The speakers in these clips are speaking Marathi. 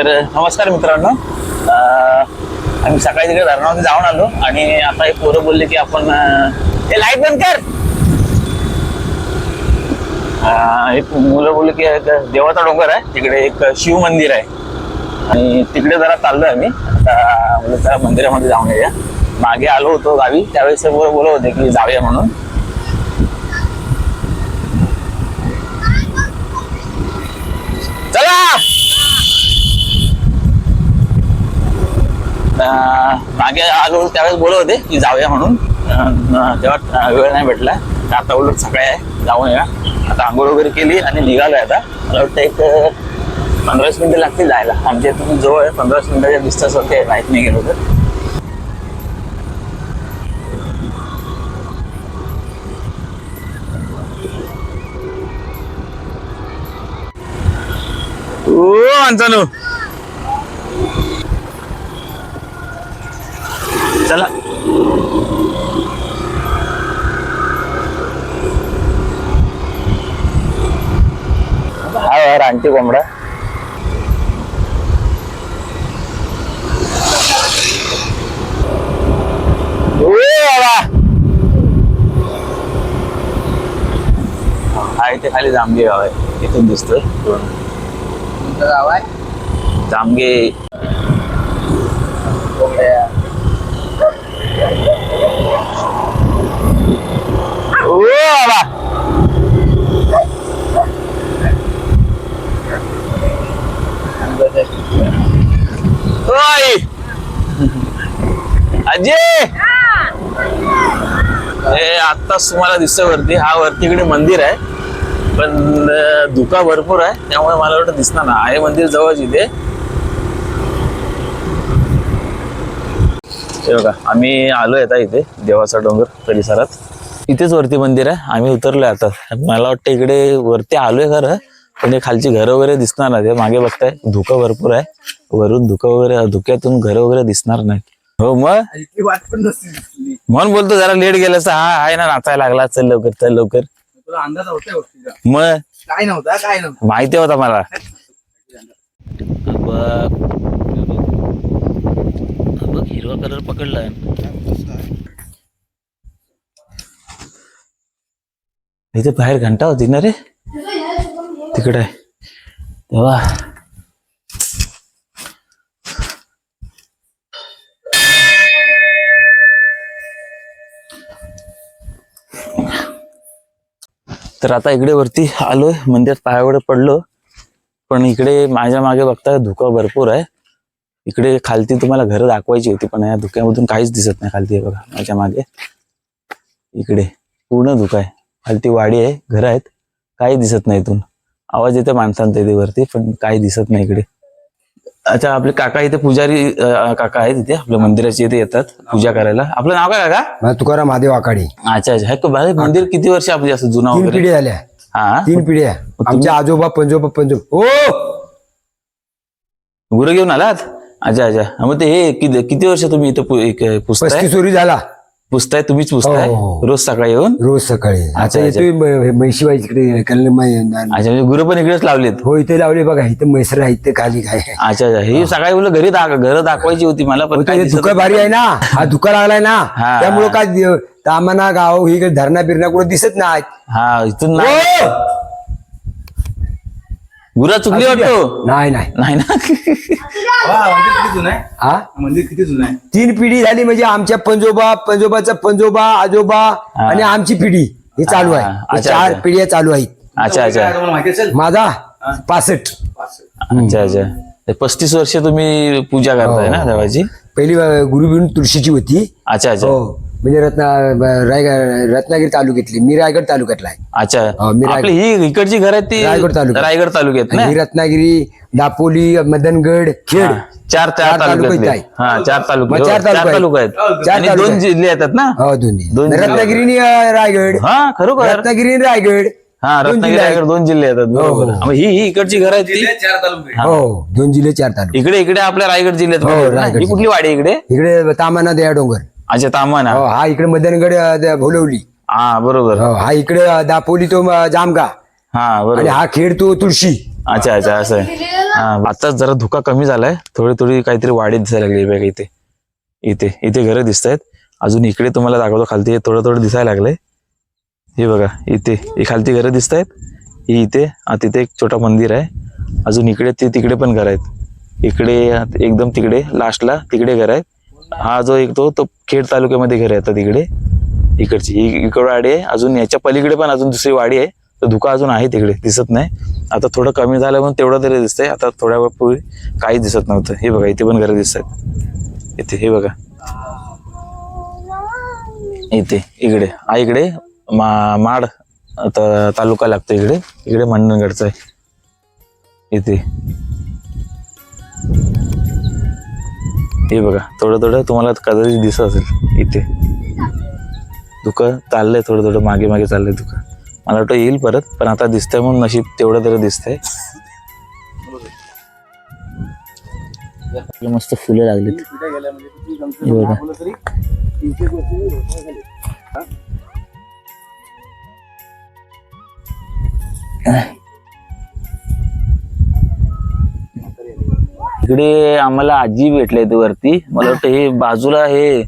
तर नमस्कार मित्रांनो. आम्ही सकाळी तिकडे धरणामध्ये जाऊन आलो आणि आता एक पोरं बोलले की आपण हे लाइट बंद कर. एक मुलं बोलले की देवाचा डोंगर आहे. तिकडे एक शिव मंदिर आहे. आणि तिकडे जरा चाललो आम्ही. आता त्या मंदिरामध्ये जाऊन येऊया. मागे आलो होतो गावी. त्यावेळेस मुलं बोलत होते की जाऊया म्हणून. चला! मागे आलो त्यावेळेस बोलत होते की जाऊया म्हणून. तेव्हा वेळ नाही भेटला आता उलट सकाळी आहे जाऊन या. आता आंघोळ वगैरे केली आणि निघालो आता. मला वाटतं एक पंधराच मिनिटं लागतील जायला. आमच्या इथून जवळ आहे पंधरा मिनिटाच्या डिस्टन्स होते माहीत नाही गेलो तर. ओ अंचानू चला. हा रानटी कोंबडा. हा इथे खाली जांभगे गाव आहे. इथून दिसतोय. गाव आहे? जामगे ओ बाबा ओय अजय हे तुम्हाला दिसतंय वरती. हा वरती इकडे मंदिर आहे. पण धुका भरपूर आहे. त्यामुळे मला वाटतं दिसणार ना आहे मंदिर जवळच इथे. बघा आम्ही आलोय आता इथे देवाचा डोंगर परिसरात. इथेच वरती मंदिर आहे. आम्ही उतरलोय आता. मला वाटतं इकडे वरती आलोय खरं पण खालची घरं वगैरे दिसणार नाही ते मागे बघताय धुकं भरपूर आहे. वरून धुकं वगैरे धुक्यातून घरं वगैरे दिसणार नाही हो मग? इतकी वाट पण नसती दिसली. म्हणून बोलतो जरा लेट गेलं हा आहे ना नाचायला लागला. चल लवकर चल लवकर. तुला अंदाज होता गोष्टीचा? मग? काय नव्हता काय नव्हतं? माहिती होता मला. बघ हिरवा कलर पकडलाय. इथे बाहेर घंटा होती ना रे? तिकडे आहे. तेव्हा तर आता इकडे वरती आलोय. मंदिरात पायावडे पडलो. पण इकडे माझ्या मागे बघता धुका भरपूर आहे. इकडे खालती तुम्हाला घरं दाखवायची होती पण या धुक्यामधून काहीच दिसत नाही खालती बघा माझ्या मागे. इकडे पूर्ण धुका आहे. खालती वाडी आहे घरं आहेत. काही दिसत नाही इथून. आवाज येते माणसांचा इथे वरती पण काही दिसत नाही इकडे. अच्छा आपले काका इथे पुजारी अं, काका आहेत इथे आपल्या मंदिराच्या इथे येतात पूजा करायला. आपलं नाव काय काका? तुकाराम महादेव आखाडे. अच्छा अच्छा. हे क- भाई, मंदिर किती वर्ष आपली असं जुना तीन वगैरे? पिढी झाल्या. हा? तीन पिढ्या. आमच्या आजोबा पंजोबा पंजोबा. ओ गुरु घेऊन आलात? अच्छा अच्छा. हा, मग ते हे किती किती वर्ष तुम्ही इथं पु- एक, पुसताय? पस्तीस वरी झाला. पुसताय तुम्हीच पुसताय? हो, हो. रोज सकाळी येऊन? रोज सकाळी. आता अच्छा. येतोय म- म्हैशीबाई तिकडे कल्याणबाई अच्छा म्हणजे गुरु पण इकडेच लावलेत? हो इथे लावले बघा इथं म्हैसर आहे इथं खाली काय अच्छा अच्छा. ही सकाळी बोललं घरी दाख घर दाखवायची होती मला पण काय दिसत धुका भारी आहे ना. हा धुका लागलाय ना. हा. त्यामुळं काय तामाना गाव ही धरणा बिरणा कुठं दिसत नाही हा इथून नाही! गुरा चुकली वाटतो. नाही नाही. नाही ना? वा, मंदिर किती जुनं आहे? हा मंदिर किती जुनं आहे? तीन पिढी झाली म्हणजे आमच्या पंजोबा पंजोबाचा पंजोबा आजोबा आणि आमची पिढी. हे चालू आहे. हा, अच्छा, चार अच्छा. पिढ्या चालू आहेत. अच्छा अच्छा. काय तुम्हाला माहिती असेल? माझा पासष्ट. अच्छा अच्छा. ते पस्तीस वर्ष तुम्ही पूजा करताय हो. ना देवाची? पहिली गुरुबिन तुळशीची होती. अच्छा अच्छा. हो. म्हणजे रत्ना रायगड रत्नागिरी तालुक्यातली मी रायगड तालुक्यातला आहे. अच्छा. हो, मी राय- आपली ही इकडची घर आहेत ती रायगड तालुक्यात. रायगड तालुक्यात ना? ही रत्नागिरी दापोली मदनगड खेड. हा, चार चार चार तालुके तालुक्यातले. आहेत. हा चार तालुके. मग हो, चार चार तालुके तालुका आहेत. चार आणि तालुके दोन आहेत. जिल्हे येतात ना? हो दोन्ही. दोन जिल्हे. रत्नागिरी आणि, अं, रायगड. हा खरोखर. रत्नागिरी आणि रायगड. हा दोन रत्नागिरी जिल्हे आहेत. रायगड दोन जिल्हे येतात. बरोबर हो. मग ही ही इकडची घर आहेत ती? चार तालुके. हो दोन जिल्हे चार तालुके. इकडे इकडे आपल्या रायगड जिल्ह्यात हो, येतात ना? रायगड ही कुठली वाडी इकडे? इकडे तामाना दया डोंगर. अच्छा तामाना हो हा इकडे मदनगड अं, द- भोलवली. हा बरोबर. हो हा इकडे अं, दापोली तो अं, जामगा. हा आणि बरोबर हा खेड तो तुळशी. अच्छा अच्छा असं आहे. हा आता जरा धुका कमी झालाय. थोडी थोडी काहीतरी वाढी दिसायला लागली बघा इथे. इथे इथे घरं दिसत आहेत अजून इकडे तुम्हाला दाखवतो खालती. हे थोडं थोडं दिसायला लागलंय. हे बघा इथे ही खालती घरं दिसत आहेत ही इथे हा तिथे एक छोटा मंदिर आहे. अजून इकडे ते तिकडे पण घर आहेत. इकडे एकदम तिकडे लास्टला तिकडे घर आहेत. हा जो एक तो तो खेड तालुक्यामध्ये घर आहे तिकडे इकडची. ही वाडी आहे. अजून याच्या पलीकडे पण अजून दुसरी वाडी आहे. तर धुका अजून आहे तिकडे दिसत नाही. आता थोडं कमी झालं म्हणून तेवढं तरी दिसतंय. आता थोड्या वेळ पूर्वी काहीच दिसत नव्हतं. हे बघा इथे पण घरं दिसत आहेत इथे हे बघा. इथे इकडे. हा इकडे मा माड आता तालुका लागतो इकडे. इकडे मंडणगडचा आहे. इथे. हे बघा थोडं थोडं तुम्हाला कदाचित दिसत असेल इथे. दुकान चाललंय थोडं थोडं मागे मागे चाललंय दुकान मला वाटतं येईल परत पण आता दिसतंय म्हणून नशीब तेवढं तरी दिसतंय. मस्त फुलं लागलीत. हे बघा. इकडे आम्हाला आजी भेटले ते वरती. मला वाटतं हे बाजूला हे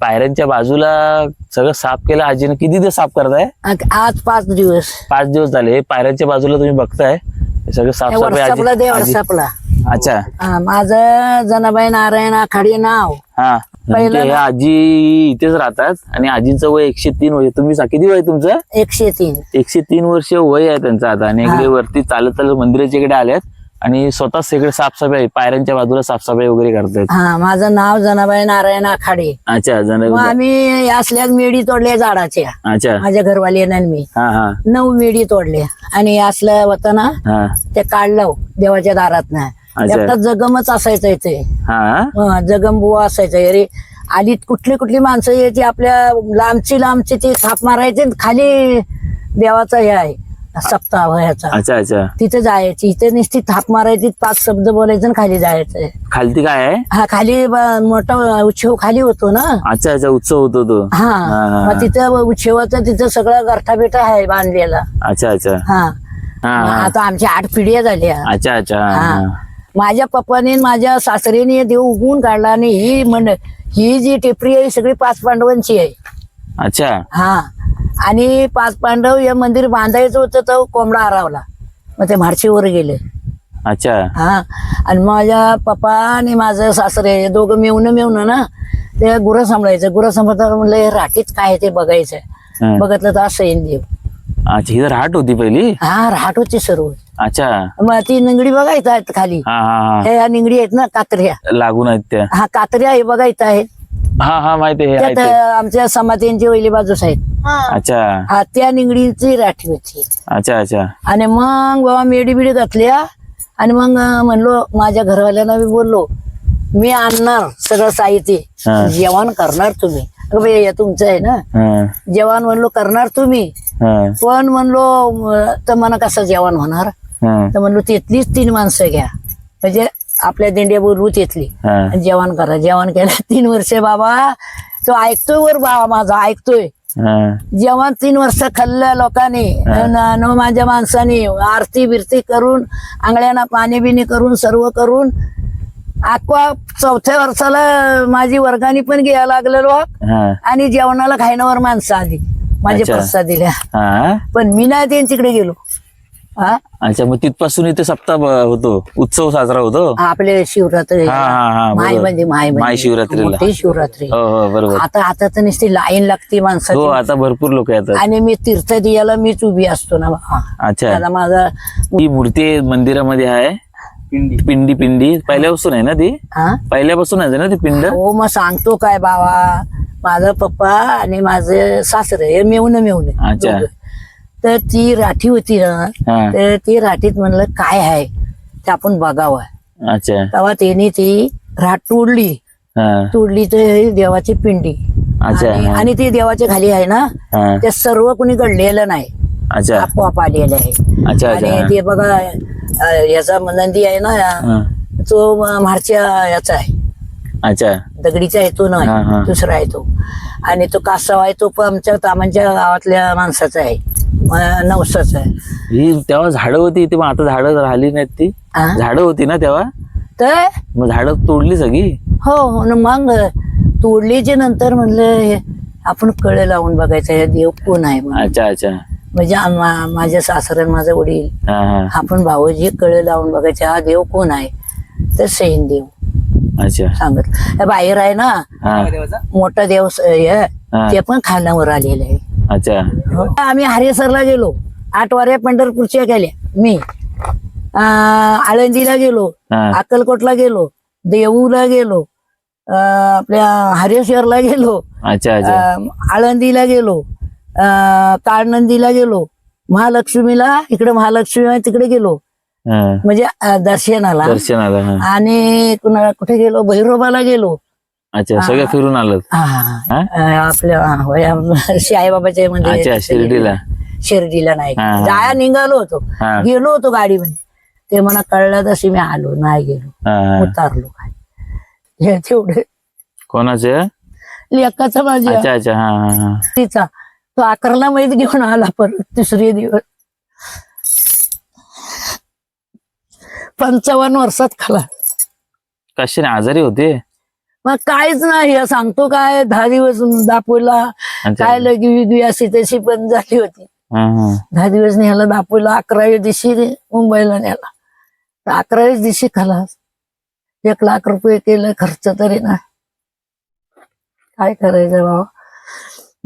पायऱ्यांच्या बाजूला सगळं साफ केलं आजीने. किती दिवस साफ करताय? आज पाच दिवस. पाच दिवस झाले. हे पायऱ्यांच्या बाजूला तुम्ही बघताय. हे सगळं साफसफाई व्हॉट्सअपला दे आजी- आजी- व्हॉट्सअपला अच्छा. हा, माझं जनाबाई नारायण आखाडे नाव. हा. पहिलं म्हणजे आजी इथेच राहतात आणि आजींचं वय एकशे तीन वर्ष तुम्ही सा- किती वय तुमचं? एकशे तीन. एकशे तीन वर्ष वय आहे त्यांचं आता आणि इकडे वरती चालत चालत मंदिराच्या इकडे आल्यात. आणि स्वतः सगळे साफसफाई पायऱ्यांच्या बाजूला साफसफाई वगैरे करतायत हा माझं नाव जनाबाई नारायण आखाडे. अच्छा मग आम्ही असल्याच मेडी तोडल्या झाडाच्या. अच्छा. माझ्या घरवाल्यानं आणि मी. हा हा. नऊ मेडी तोडल्या. आणि असलं होतं ना हा. ते काढलं देवाच्या दारात ना जगमच असायचं इथे. हा हा, जगम बुवा असायचं. अरे आलीत कुठली कुठली माणसं यायची आपल्या लांबची लांबची ती थाप मारायची आणि खाली देवाचा हे आहे. सप्ताह ह्याचा. अच्छा अच्छा. तिथे जायची. इथे नुसती थाप मारायची पाच शब्द बोलायचं आणि खाली जायचं. खालती काय आहे? हा खाली ब- मोठा उच्छेव खाली होतो ना. अच्छा अच्छा उत्सव होतो तो. हा. मग तिथं उच्छेवाचं तिथं सगळं गठ्ठा बिठा आहे बांधलेला. अच्छा अच्छा. हा. हा मग हा. आता आमच्या आठ पिढ्या झाल्या. अच्छा अच्छा हा, हा. हा. माझ्या पप्पाने आणि माझ्या सासरीने देव उगवून काढला आणि ही म्हण ही जी टेपरी आहे ही सगळी पाच पांडवांची आहे. अच्छा. हा. आणि पाच पांडव हे मंदिर बांधायचं होतं तर कोंबडा हरावला. मग ते म्हाडशीवर गेले. अच्छा. हा. आणि माझ्या पप्पा आणि माझं सासरे हे दोघं मिळून मिळून ना ते गुरं सांभाळायचं. गुरं सांभाळताना म्हणलं हे राठीत काय आहे ते बघायचं. बघितलं तर असं येईन देव. अच्छा ही राहट होती पहिली? हा राहट होती सर्व. अच्छा. मग ती निंगडी बघायचं आहेत खाली. हा हा ह्या निंगडी आहेत ना कात्र्या. लागून आहेत त्या. हा कात्र्या हे बघायचं आहे हा हा माहिती आहे हे. आमच्या समाधींची वैली बाजूस आहेत अच्छा. हा त्या निंगडीची राठी होती. अच्छा अच्छा. आणि मग बाबा मेडी बिडी घातल्या आणि मग अं, म्हणलो माझ्या घरवाल्यांना मी बोललो मी आणणार सगळं साहित्य. हा. जेवण करणार तुम्ही. अगं बाई, हे तुमचं आहे ना? हा. जेवण म्हणलो करणार तुम्ही. हा. पण म्हणलो म, तर मला कसं जेवण होणार? हा. तर म्हणलो तिथलीच तीन माणसं घ्या. म्हणजे आपल्या दिंड्या बोलवू तिथली हा. आणि जेवण करा जेवण केलं. तीन वर्ष बाबा तो ऐकतोय वर बाबा माझा ऐकतोय. हा. जेवण तीन वर्ष खाल्लं लोकांनी. न न माझ्या माणसानी आरती बिरती करून आंगळ्यांना पाणी बिणी करून सर्व करून अक्वा चौथ्या वर्षाला माझी वर्गानी पण घ्यायला लागलेलो हा. आणि जेवणाला खायनावर माणसं आली. माझे अच्छा. प्रसाद दिल्या. हा. पण मी नाही त्यांच्याकडे गेलो. हा? अच्छा मग तिथपासून इथे सप्ताह ब- होतो उत्सव साजरा होतो? आपले शिवरात्री. हा, हा, हा, माय. म्हणजे माय महाशिवरात्रीला. मोठी शिवरात्री. हो हो बरोबर. आता आता तर नुसती लाईन लागते हो माणसाची आता भरपूर लोक येतात. आणि मी तीर्थ दियाला मीच उभी असतो ना बा. अच्छा. त्याला माझा ही मूर्ती मंदिरामध्ये आहे? पिंडी. पिंडी पिंडी. पहिल्यापासून आहे ना ती? हा? पहिल्यापासून आहे ना ती पिंड? हो मग सांगतो काय बाबा. माझा पप्पा आणि माझे सासरे हे मिळून अच्छा. तर ती राठी होती ना हा. तर ती राठीत म्हणलं काय आहे? ते आपण बघावं. अच्छा. तेव्हा त्यांनी ती राठ तोडली. हा. तोडली तर ही देवाची पिंडी. अच्छा आणि- हा. आणि ती देवाची खाली आहे ना हा. ते सर्व कोणी घडलेलं नाही. अच्छा. आपोआप आलेलं आहे. अच्छा अच्छा आणि ते बघा अ, याचा नंदी आहे ना हा. तो म्हाडच्या याचा आहे. अच्छा. दगडीचा आहे तो हा, हा. नाही दुसरा आहे तो. आणि तो कासव आहे तो पण आमच्या तामांच्या गावातल्या माणसाचा आहे. नवसाच आहे. ही तेव्हा झाडं होती मग आता झाडं राहिली नाहीत ती. हा? झाडं होती ना तेव्हा? तर? मग झाडं तोडली सगळी? हो हो न मग तोडलीचे नंतर म्हणलं हे आपण कळे लावून बघायचं हे देव कोण आहे म्हणून. अच्छा अच्छा. म्हणजे आम्हा- माझ्या सासऱ्यान माझा वडील. हा हा. आपण भाऊजी कळे लावून बघायचे हा देव कोण आहे? तर सैन देव. अच्छा. सांगत हे बाहेर आहे ना हा. देवाचा? मोठा देव स- हे हा. ते पण खानावर आलेलं आहे. अच्छा. आम्ही हरेसरला गेलो. आठ वाऱ्या पंढरपूरच्या गेल्या. मी. आळंदीला गेलो. अक्कलकोटला गेलो. देऊला गेलो. आपल्या हरेश्वरला गेलो. अच्छा अच्छा. अं, आळंदीला गेलो. काळनंदीला गेलो. महालक्ष्मीला इकडे महालक्ष्मी तिकडे गेलो. म्हणजे दर्शनाला. दर्शनाला आणि कुठे गेलो? भैरोबाला गेलो. अच्छा सगळं फिरून आलं हा, हा? आपल्या हा, होय, आम- साईबाबाच्या अच्छा मंदिर शिर्डीला. शिर्डीला नाही. हा, हा. जाया निघालो होतो. हा. गेलो होतो गाडीमध्ये. ते मला कळलं तशी मी आलो नाही गेलो. हा, हा. उतारलो काय. हे तेवढे. कोणाचे? लेकाचा माझ्या. अच्छा अच्छा हा हा हा. तिचा. तो अकराला मैत घेऊन आला परत तिसरे दिवस. पंचावन्न वर्षात खाला. कशाने? आजारी होते? मग काहीच नाही हे सांगतो काय दहा दिवस दापोला. अच्छा. काय लगी विगी अशी तशी पण झाली होती. दहा दिवस न्यायला दापोला अकराव्या दिवशी मुंबईला न्याला तर अकराव्याच दिवशी खाला एक लाख रुपये केलं खर्च तरी ना काय करायचं बाबा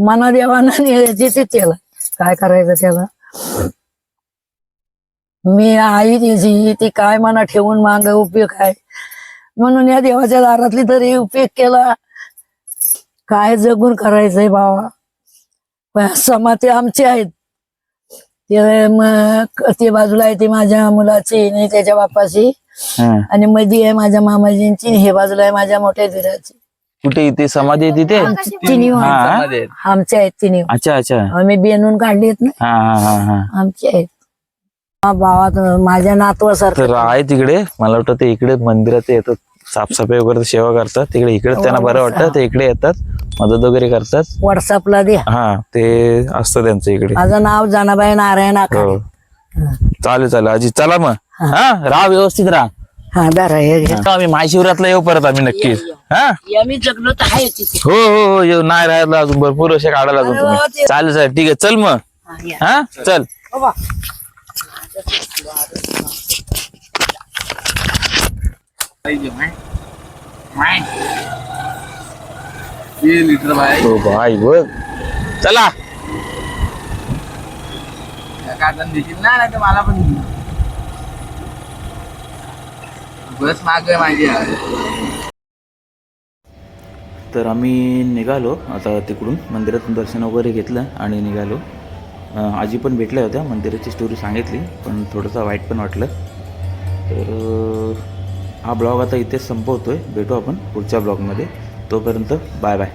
मना देवानं याची ते केलं काय करायचं त्याला? मी आई त्याची ती काय मना ठेवून माग उपयोग आहे? म्हणून या देवाच्या दारातली तरी उपयोग केला. काय जगून करायचंय बाबा? पण समाती आमचे आहेत ते मग ते बाजूला आहे ती माझ्या मुलाची आणि त्याच्या बापाची. आणि मध्ये आहे माझ्या मामाजींची हे बाजूला आहे माझ्या मोठ्या दिराची. कुठे इथे समाधी आहे तिथे? तिन्ही हा. आमचे आहेत तिन्ही. अच्छा अच्छा. आम्ही बेनून काढलीत ना. आमचे आहेत. हा, भावात माझ्या नातवासारखं. तर आहे तिकडे. मला वाटतं ते इकडे मंदिरात येतात. साफसफाई वगैरे सेवा करतात. तिकडे इकडे त्यांना बरं वाटतं. ते इकडे येतात. मदत वगैरे करतात. व्हॉट्सअपला द्या. हा ते असतं त्यांचं इकडे. माझं नाव जनाबाई नारायण हो. चालेल चालेल. आजी चला मग. हा. राहा व्यवस्थित राहा. हा हे आम्ही महाशिवरातला येऊ परत आम्ही नक्कीच. हा? या मी जगलो तर आहे तिथे. हो हो हो येऊ. नाही राहायला अजून. भरपूर वर्ष काढायला अजून तुम्ही. चालेल चालेल. ठीक आहे. चल मग. हा, या. हा? चल. बाबा. ये लिटर बाय हो भाई बघ चला काढताना देशील ना नाही तर मला पण दे. बस माग माझी. तर आम्ही निघालो आता तिकडून मंदिरातून दर्शन वगैरे घेतलं आणि निघालो आजी पण भेटल्या होत्या मंदिराची स्टोरी सांगितली पण थोडंसं वाईट पण वाटलं. तर हा ब्लॉग आता इथेच संपवतो आहे भेटू आपण पुढच्या ब्लॉगमध्ये तोपर्यंत बाय बाय